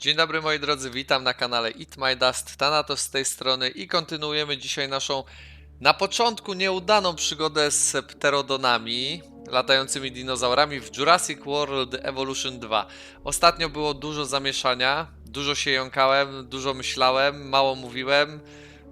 Dzień dobry moi drodzy, witam na kanale Eat My Dust, Thanatos z tej strony i kontynuujemy dzisiaj naszą na początku nieudaną przygodę z pterodonami, latającymi dinozaurami w Jurassic World Evolution 2. Ostatnio było dużo zamieszania, dużo się jąkałem, dużo myślałem, mało mówiłem.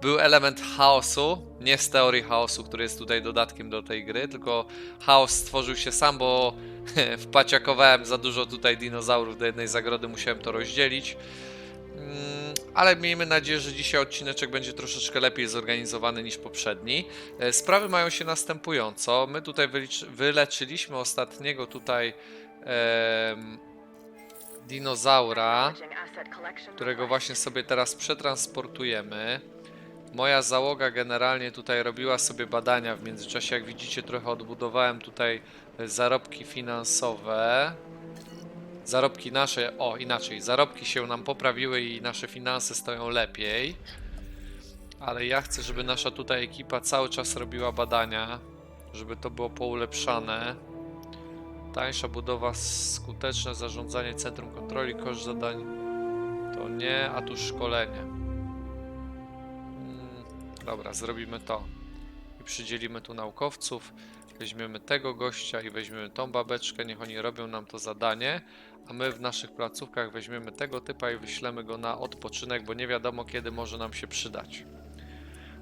Był element chaosu, nie z teorii chaosu, który jest tutaj dodatkiem do tej gry, tylko chaos stworzył się sam, bo wpaciakowałem za dużo tutaj dinozaurów do jednej zagrody, musiałem to rozdzielić. Mm, Ale miejmy nadzieję, że dzisiaj odcineczek będzie troszeczkę lepiej zorganizowany niż poprzedni. E, Sprawy mają się następująco. My tutaj wyleczyliśmy ostatniego tutaj em, dinozaura, którego właśnie sobie teraz przetransportujemy. Moja załoga generalnie tutaj robiła sobie badania w międzyczasie. Jak widzicie, trochę odbudowałem tutaj e, zarobki finansowe. Zarobki nasze, o inaczej, zarobki się nam poprawiły i nasze finanse stoją lepiej. Ale ja chcę, żeby nasza tutaj ekipa cały czas robiła badania, żeby to było poulepszane. Tańsza budowa, skuteczne zarządzanie centrum kontroli, koszt zadań to nie, a tu szkolenie. Dobra, zrobimy to. I przydzielimy tu naukowców. Weźmiemy tego gościa i weźmiemy tą babeczkę, niech oni robią nam to zadanie, a my w naszych placówkach weźmiemy tego typa i wyślemy go na odpoczynek, bo nie wiadomo kiedy może nam się przydać.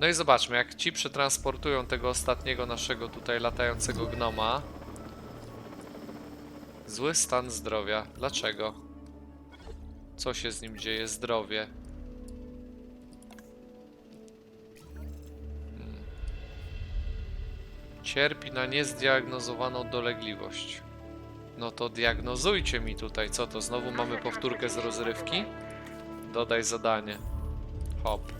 No i zobaczmy, jak ci przetransportują tego ostatniego naszego tutaj latającego gnoma. Zły stan zdrowia. Dlaczego? Co się z nim dzieje? Zdrowie. Cierpi na niezdiagnozowaną dolegliwość. No to diagnozujcie mi tutaj, co to? Znowu mamy powtórkę z rozrywki? Dodaj zadanie. Hop.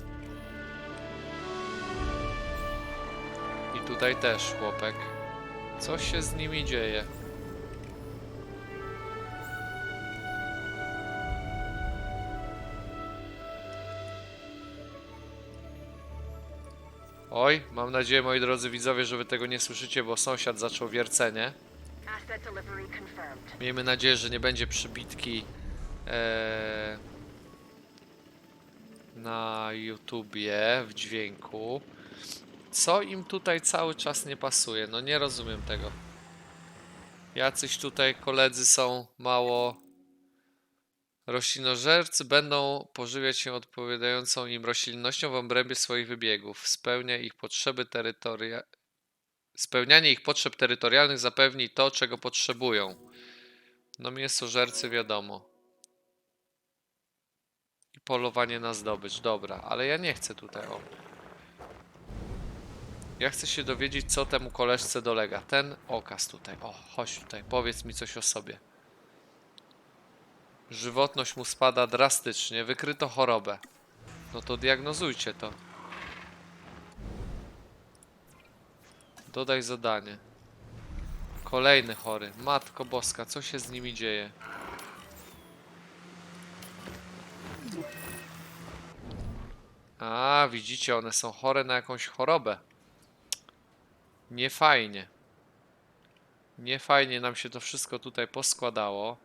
I tutaj też chłopek. Co się z nimi dzieje? Oj, mam nadzieję, moi drodzy widzowie, że wy tego nie słyszycie, bo sąsiad zaczął wiercenie. Miejmy nadzieję, że nie będzie przybitki e, na YouTubie w dźwięku. Co im tutaj cały czas nie pasuje? No nie rozumiem tego. Jacyś tutaj koledzy są mało roślinożercy, będą pożywiać się odpowiadającą im roślinnością w obrębie swoich wybiegów. Spełnia ich potrzeby terytoria... Spełnianie ich potrzeb terytorialnych zapewni to, czego potrzebują. No mięsożercy wiadomo. I polowanie na zdobycz, dobra, ale ja nie chcę tutaj, o. Ja chcę się dowiedzieć, co temu koleżce dolega. Ten okaz tutaj, o, chodź tutaj, powiedz mi coś o sobie. Żywotność mu spada drastycznie, wykryto chorobę. No to diagnozujcie to. Dodaj zadanie. Kolejny chory. Matko Boska, co się z nimi dzieje? A, widzicie, one są chore na jakąś chorobę. Nie fajnie. Nie fajnie nam się to wszystko tutaj poskładało.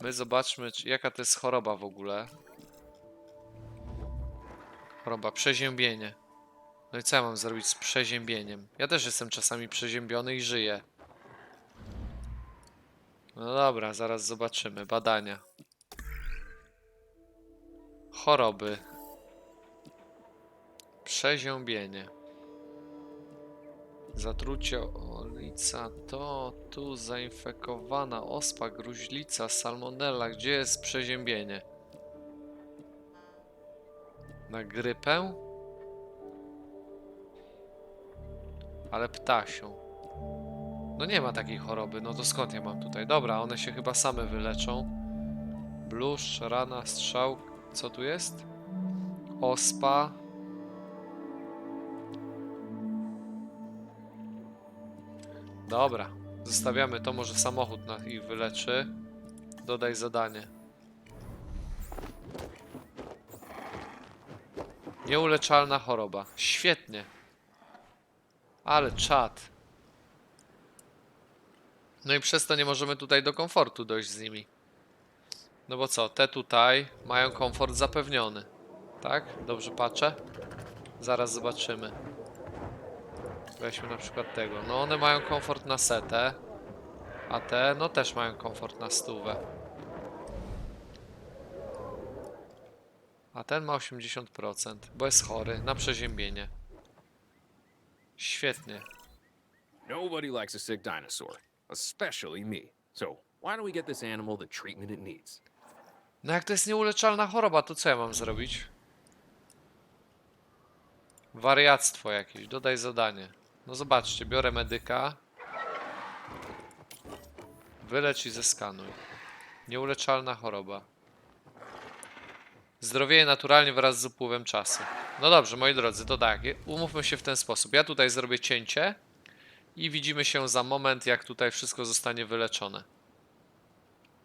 My zobaczmy, czy, jaka to jest choroba w ogóle. Choroba, przeziębienie. No i co ja mam zrobić z przeziębieniem? Ja też jestem czasami przeziębiony i żyję. No dobra, zaraz zobaczymy. Badania. Choroby. Przeziębienie. Zatrucie olica to tu zainfekowana ospa, gruźlica, salmonella. Gdzie jest przeziębienie? Na grypę? Ale ptasią. No nie ma takiej choroby, no to skąd ja mam tutaj? Dobra, one się chyba same wyleczą. Bluszcz, rana, strzał. Co tu jest? Ospa. Dobra, zostawiamy to, może samochód na ich wyleczy. Dodaj zadanie. Nieuleczalna choroba. Świetnie. Ale czad. No i przez to nie możemy tutaj do komfortu dojść z nimi. No bo co, te tutaj mają komfort zapewniony. Tak? Dobrze patrzę? Zaraz zobaczymy. Weźmy na przykład tego. No one mają komfort na setę. A te, no też mają komfort na stówę. A ten ma 80%, bo jest chory na przeziębienie. Świetnie. Nobody likes a sick dinosaur, especially me. So, why don't we get this animal the treatment it needs? No jak to jest nieuleczalna choroba, to co ja mam zrobić? Wariactwo jakieś, dodaj zadanie. No zobaczcie, biorę medyka. Wylecz i zeskanuj. Nieuleczalna choroba. Zdrowieje naturalnie wraz z upływem czasu. No dobrze, moi drodzy, to tak, umówmy się w ten sposób. Ja tutaj zrobię cięcie i widzimy się za moment, jak tutaj wszystko zostanie wyleczone.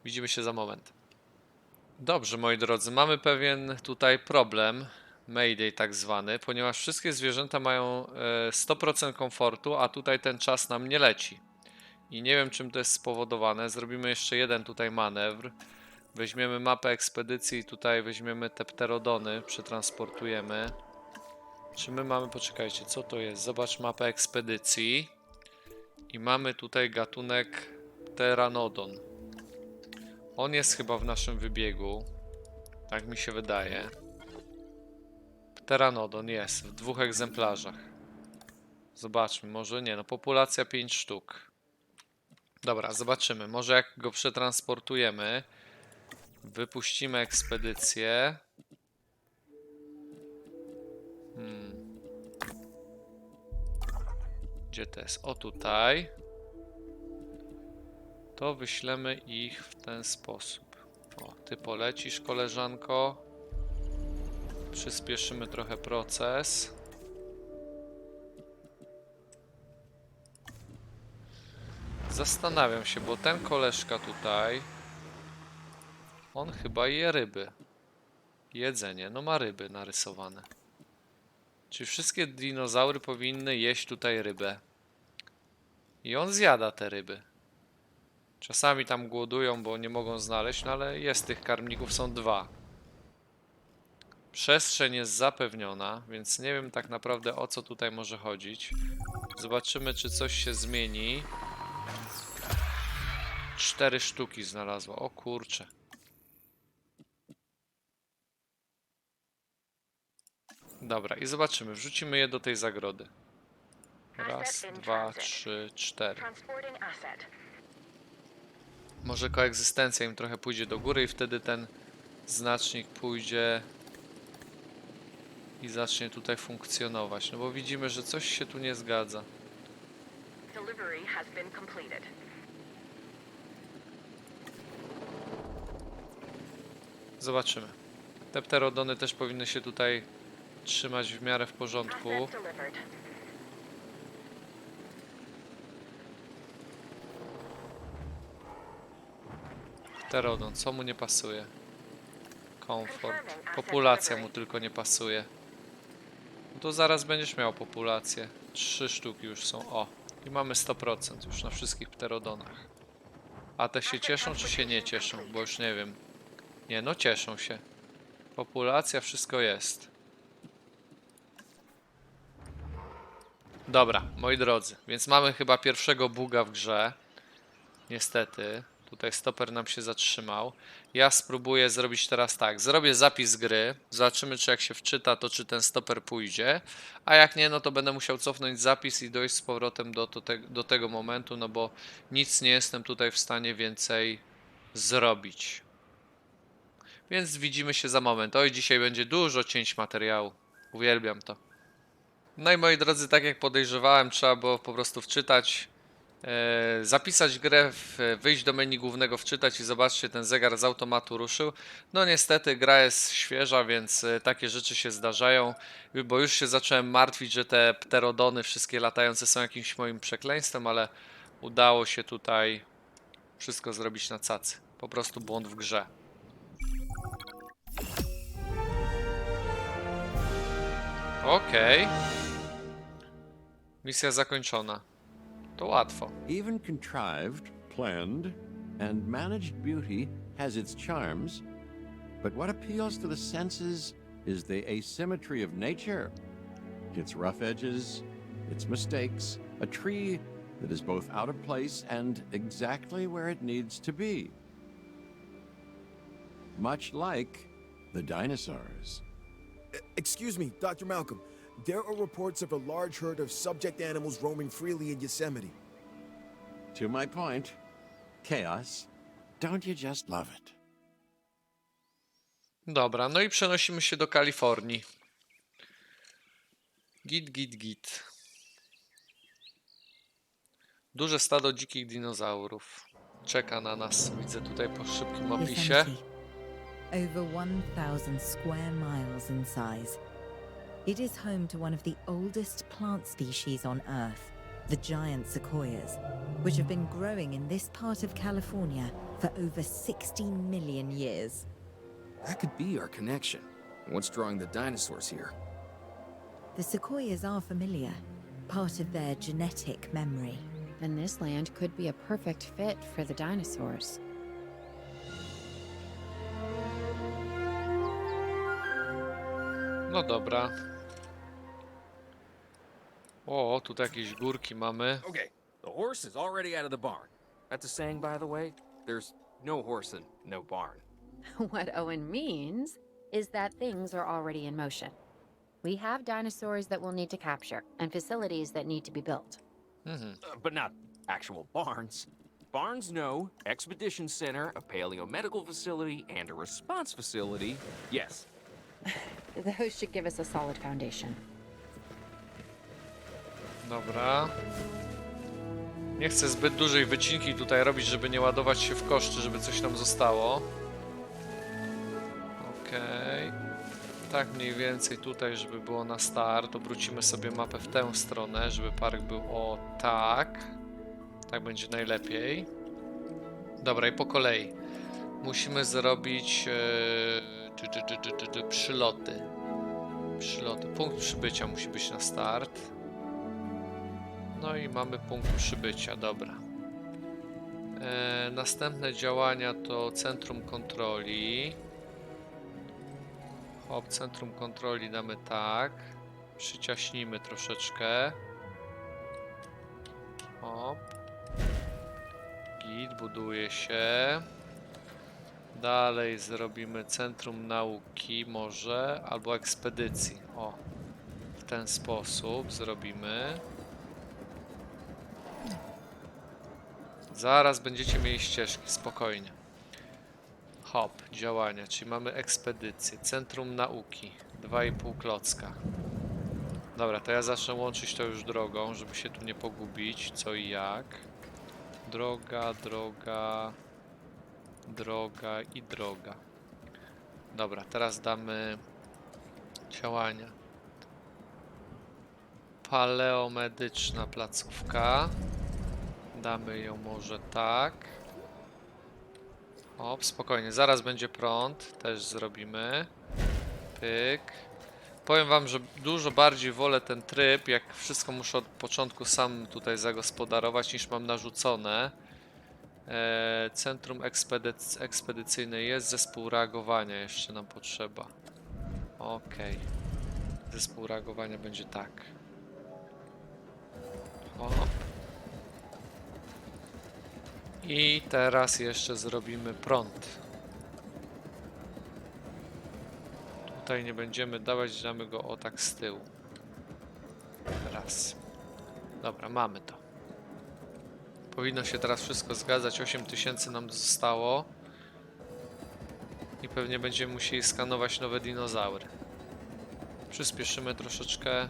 Widzimy się za moment. Dobrze, moi drodzy, mamy pewien tutaj problem, Mayday tak zwany, ponieważ wszystkie zwierzęta mają e, 100% komfortu, a tutaj ten czas nam nie leci. I nie wiem, czym to jest spowodowane. Zrobimy jeszcze jeden tutaj manewr. Weźmiemy mapę ekspedycji i tutaj weźmiemy te pterodony, przetransportujemy. Czy my mamy, poczekajcie, co to jest? Zobacz mapę ekspedycji. I mamy tutaj gatunek Pteranodon. On jest chyba w naszym wybiegu. Tak mi się wydaje. Pteranodon jest w dwóch egzemplarzach. Zobaczmy, może nie, no populacja 5 sztuk. Dobra, zobaczymy. Może jak go przetransportujemy, wypuścimy ekspedycję. Hmm. Gdzie to jest? O tutaj to wyślemy ich w ten sposób. O, ty polecisz, koleżanko. Przyspieszymy trochę proces. Zastanawiam się, bo ten koleżka tutaj, on chyba je ryby. Jedzenie, no ma ryby narysowane. Czyli wszystkie dinozaury powinny jeść tutaj rybę. I on zjada te ryby. Czasami tam głodują, bo nie mogą znaleźć, no ale jest tych karmników, są dwa. Przestrzeń jest zapewniona, więc nie wiem tak naprawdę o co tutaj może chodzić. Zobaczymy, czy coś się zmieni. Cztery sztuki znalazła. O kurcze. Dobra, i zobaczymy. Wrzucimy je do tej zagrody. Raz, dwa, trzy, cztery. Może koegzystencja im trochę pójdzie do góry i wtedy ten znacznik pójdzie i zacznie tutaj funkcjonować. No bo widzimy, że coś się tu nie zgadza. Zobaczymy. Te pterodony też powinny się tutaj trzymać w miarę w porządku. Pterodon, co mu nie pasuje? Komfort. Populacja mu tylko nie pasuje. To zaraz będziesz miał populację. Trzy sztuki już są. O, i mamy 100% już na wszystkich pterodonach. A te się cieszą, czy się nie cieszą? Bo już nie wiem. Nie, no cieszą się. Populacja, wszystko jest. Dobra, moi drodzy, więc mamy chyba pierwszego buga w grze. Niestety. Tutaj stoper nam się zatrzymał. Ja spróbuję zrobić teraz tak. Zrobię zapis gry. Zobaczymy, czy jak się wczyta, to czy ten stoper pójdzie. A jak nie, no to będę musiał cofnąć zapis i dojść z powrotem do, do, te, do tego momentu, no bo nic nie jestem tutaj w stanie więcej zrobić. Więc widzimy się za moment. Oj, dzisiaj będzie dużo cięć materiału. Uwielbiam to. No i moi drodzy, tak jak podejrzewałem, trzeba było po prostu wczytać, zapisać grę, wyjść do menu głównego, wczytać i zobaczcie, ten zegar z automatu ruszył. No niestety gra jest świeża, więc e, takie rzeczy się zdarzają, bo już się zacząłem martwić, że te pterodony wszystkie latające są jakimś moim przekleństwem, ale udało się tutaj wszystko zrobić na cacy. Po prostu błąd w grze. Okej. Misja zakończona. To łatwo. Even contrived, planned, and managed beauty has its charms, but what appeals to the senses is the asymmetry of nature. Its rough edges, its mistakes, a tree that is both out of place and exactly where it needs to be. Much like the dinosaurs. Excuse me, Dr. Malcolm. There are reports of a large herd of subject animals roaming freely in Yosemite. To my point, chaos. Don't you just love it? Dobra, no i przenosimy się do Kalifornii. Git, git, git. Duże stado dzikich dinozaurów. Czeka na nas. Widzę tutaj po szybkim opisie. Over 1,000 square miles in size. It is home to one of the oldest plant species on Earth, the giant sequoias, which have been growing in this part of California for over 60 million years. That could be our connection. What's drawing the dinosaurs here? The sequoias are familiar, part of their genetic memory. Then this land could be a perfect fit for the dinosaurs. No dobra. O, tutaj jakieś górki mamy. Okay, the horse is already out of the barn. That's a saying, by the way. There's no horse and no barn. what Owen means is that things are already in motion. We have dinosaurs that we'll need to capture and facilities that need to be built. Mm -hmm. Uh, but not actual barns. Barns, no. Expedition Center, a paleomedical facility, and a response facility. Yes. Those should give us a solid foundation. Dobra. Nie chcę zbyt dużej wycinki tutaj robić, żeby nie ładować się w koszty, żeby coś nam zostało. Okej. Tak mniej więcej tutaj, żeby było na start. Obrócimy sobie mapę w tę stronę, żeby park był o tak. Tak będzie najlepiej. Dobra, i po kolei. Musimy zrobić czy, przyloty. Przyloty. Punkt przybycia musi być na start. No i mamy punkt przybycia, dobra. E, następne działania to centrum kontroli. Hop, centrum kontroli damy tak. Przyciaśnimy troszeczkę. Hop. Git buduje się. Dalej zrobimy centrum nauki może, albo ekspedycji. O, w ten sposób zrobimy. Zaraz będziecie mieli ścieżki, spokojnie. Hop, działania, czyli mamy ekspedycję, centrum nauki, 2,5 klocka. Dobra, to ja zacznę łączyć to już drogą, żeby się tu nie pogubić, co i jak. Droga, droga, droga i droga. Dobra, teraz damy działania. Paleomedyczna placówka. Damy ją może tak. Hop, spokojnie, zaraz będzie prąd, też zrobimy. Pyk. Powiem wam, że dużo bardziej wolę ten tryb, jak wszystko muszę od początku sam tutaj zagospodarować, niż mam narzucone. E, centrum ekspedyc ekspedycyjne jest, zespół reagowania jeszcze nam potrzeba. Okej. Zespół reagowania będzie tak. Hop. I teraz jeszcze zrobimy prąd. Tutaj nie będziemy dawać, damy go o tak z tyłu. Raz. Dobra, mamy to. Powinno się teraz wszystko zgadzać. 8000 nam zostało. I pewnie będziemy musieli skanować nowe dinozaury. Przyspieszymy troszeczkę.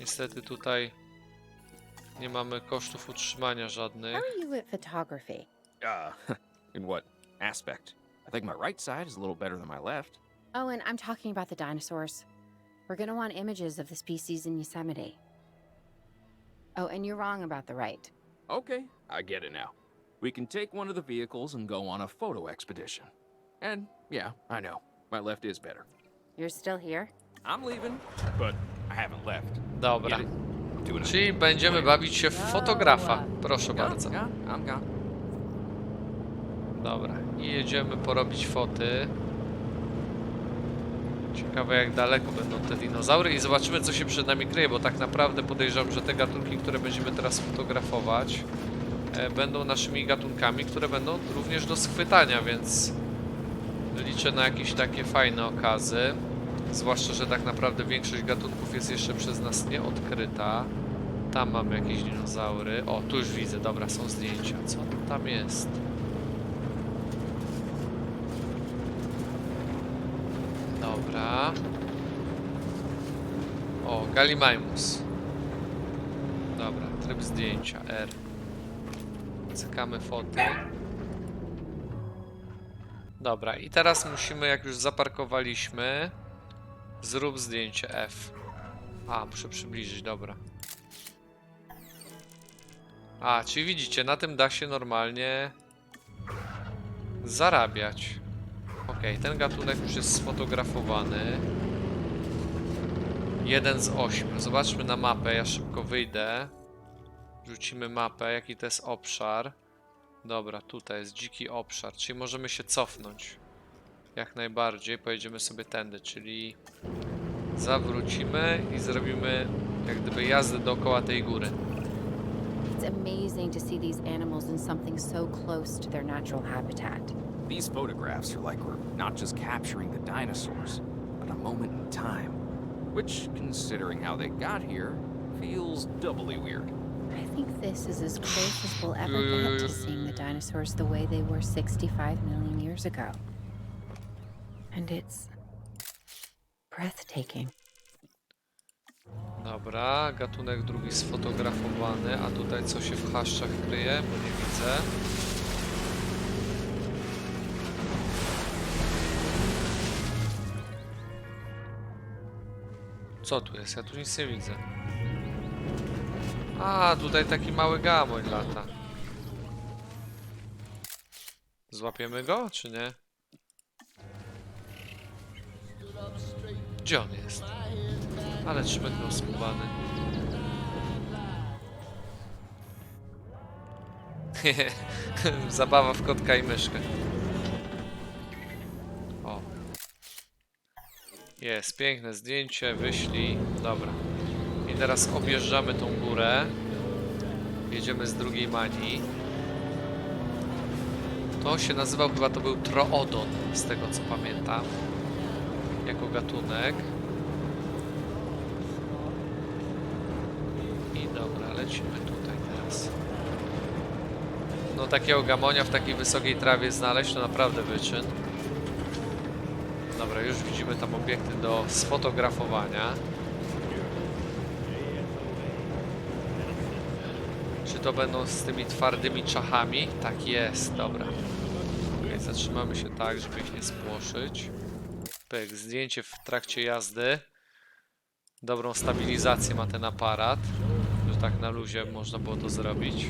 Niestety tutaj nie mamy kosztów utrzymania żadnych. How are you at photography? Uh, in what aspect? I think my right side is a little better than my left. Owen, I'm talking about the dinosaurs. We're gonna want images of the species in Yosemite. Oh, and you're wrong about the right. Okay, I get it now. We can take one of the vehicles and go on a photo expedition. And yeah, I know, my left is better. You're still here? I'm leaving, but I haven't left. Dobra. Get it? Czyli będziemy bawić się w fotografa. Proszę bardzo. Dobra, i jedziemy porobić foty. Ciekawe jak daleko będą te dinozaury i zobaczymy co się przed nami kryje, bo tak naprawdę podejrzewam, że te gatunki, które będziemy teraz fotografować e, będą naszymi gatunkami, które będą również do schwytania, więc liczę na jakieś takie fajne okazy. Zwłaszcza, że tak naprawdę większość gatunków jest jeszcze przez nas nieodkryta. Tam mamy jakieś dinozaury. O, tu już widzę, dobra, są zdjęcia. Co tam jest? Dobra. O, Gallimimus. Dobra, tryb zdjęcia, R. Cykamy foty. Dobra, i teraz musimy, jak już zaparkowaliśmy, zrób zdjęcie F. A, muszę przybliżyć, dobra. A, czyli widzicie, na tym da się normalnie zarabiać. Okej, ten gatunek już jest sfotografowany. Jeden z ośmiu. Zobaczmy na mapę, ja szybko wyjdę. Rzucimy mapę, jaki to jest obszar. Dobra, tutaj jest dziki obszar, czyli możemy się cofnąć. Jak najbardziej, pojedziemy sobie tędy, czyli zawrócimy i zrobimy jak gdyby jazdę dookoła tej góry. It's amazing to see these animals in something so close to their natural habitat. These photographs are like we're not just capturing the dinosaurs, but a moment in time. Which, considering how they got here, feels doubly weird. I think this is as close as we'll ever get to seeing the dinosaurs the way they were 65 million years ago. And it's breathtaking. Dobra, gatunek drugi sfotografowany, a tutaj co się w chaszczach kryje, bo nie widzę. Co tu jest? Ja tu nic nie widzę. A, tutaj taki mały gamoń lata. Złapiemy go, czy nie? Gdzie on jest? Ale trzymeknął skubany. Zabawa w kotka i myszkę. O. Jest, piękne zdjęcie, wyślij. Dobra. I teraz objeżdżamy tą górę. Jedziemy z drugiej mani. To się nazywał, chyba to był Troodon, z tego co pamiętam. Jako gatunek. I dobra, lecimy tutaj teraz. No takiego gamonia w takiej wysokiej trawie znaleźć to naprawdę wyczyn. Dobra, już widzimy tam obiekty do sfotografowania. Czy to będą z tymi twardymi czachami? Tak jest, dobra. Ok, zatrzymamy się tak, żeby ich nie spłoszyć. Pyk, zdjęcie w trakcie jazdy. Dobrą stabilizację ma ten aparat, że tak na luzie można było to zrobić.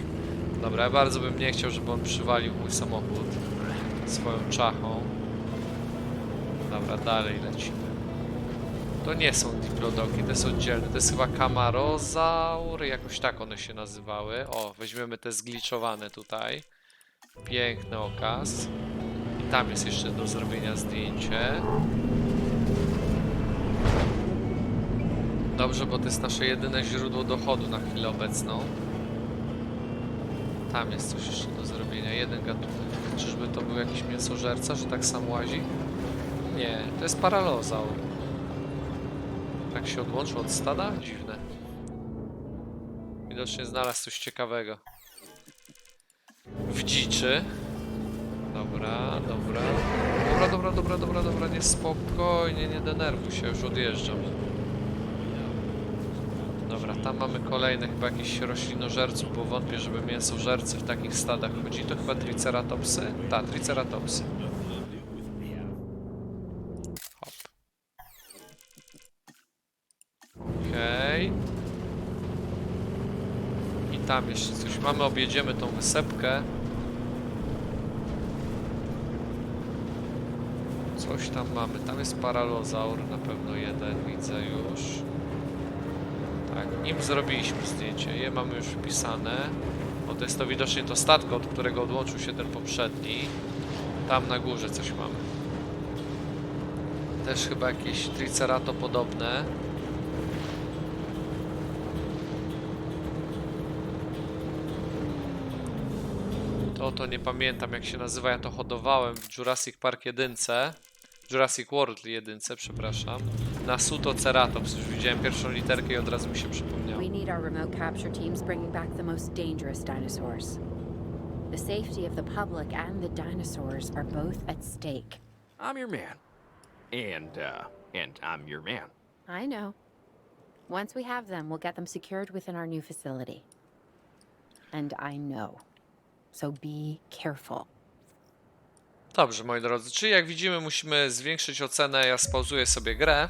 Dobra, ja bardzo bym nie chciał, żeby on przywalił mój samochód swoją czachą. Dobra, dalej lecimy. To nie są diplodoki, to jest oddzielne. To jest chyba kamarozaury, jakoś tak one się nazywały. O, weźmiemy te zgliczowane tutaj. Piękny okaz. Tam jest jeszcze do zrobienia zdjęcie. Dobrze, bo to jest nasze jedyne źródło dochodu na chwilę obecną. Tam jest coś jeszcze do zrobienia. Jeden gatunek. Czyżby to był jakiś mięsożerca, że tak sam łazi? Nie, to jest paralozaur. Tak się odłączył od stada? Dziwne. Widocznie znalazł coś ciekawego. W dziczy. Dobra, dobra. Dobra, dobra, dobra, dobra, dobra, nie spokojnie, nie denerwuj się, już odjeżdżam. Dobra, tam mamy kolejne chyba jakichś roślinożerców, bo wątpię, żeby mięsożercy w takich stadach chodzili. To chyba triceratopsy? Tak, triceratopsy. Hop. Okej. I tam jeszcze coś mamy, objedziemy tą wysepkę. Coś tam mamy. Tam jest paralozaur, na pewno jeden, widzę już. Tak, nim zrobiliśmy zdjęcie. Je mamy już wpisane. Bo to jest to widocznie to statko, od którego odłączył się ten poprzedni. Tam na górze coś mamy. Też chyba jakieś tricerato podobne. To to nie pamiętam jak się nazywa, ja to hodowałem w Jurassic Park 1. Jurassic World 1, przepraszam. Nasuto Ceratops, już widziałem pierwszą literkę i od razu mi się przypomniało. We need our remote capture teams bringing back the most dangerous dinosaurs. The safety of the public and the dinosaurs are both at stake. I'm your man. And, uh, and I'm your man. I know. Once we have them, we'll get them secured within our new facility. And I know. So be careful. Dobrze, moi drodzy, czyli jak widzimy, musimy zwiększyć ocenę. Ja spauzuję sobie grę.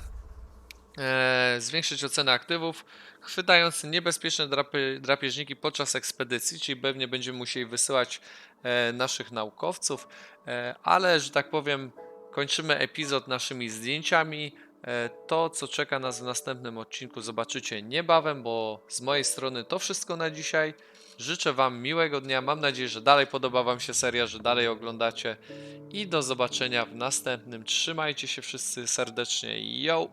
Eee, zwiększyć ocenę aktywów, chwytając niebezpieczne drapie, drapieżniki podczas ekspedycji, czyli pewnie będziemy musieli wysyłać e, naszych naukowców, e, ale że tak powiem, kończymy epizod naszymi zdjęciami. E, to, co czeka nas w następnym odcinku, zobaczycie niebawem, bo z mojej strony to wszystko na dzisiaj. Życzę Wam miłego dnia. Mam nadzieję, że dalej podoba Wam się seria, że dalej oglądacie. I do zobaczenia w następnym. Trzymajcie się wszyscy serdecznie. Yo!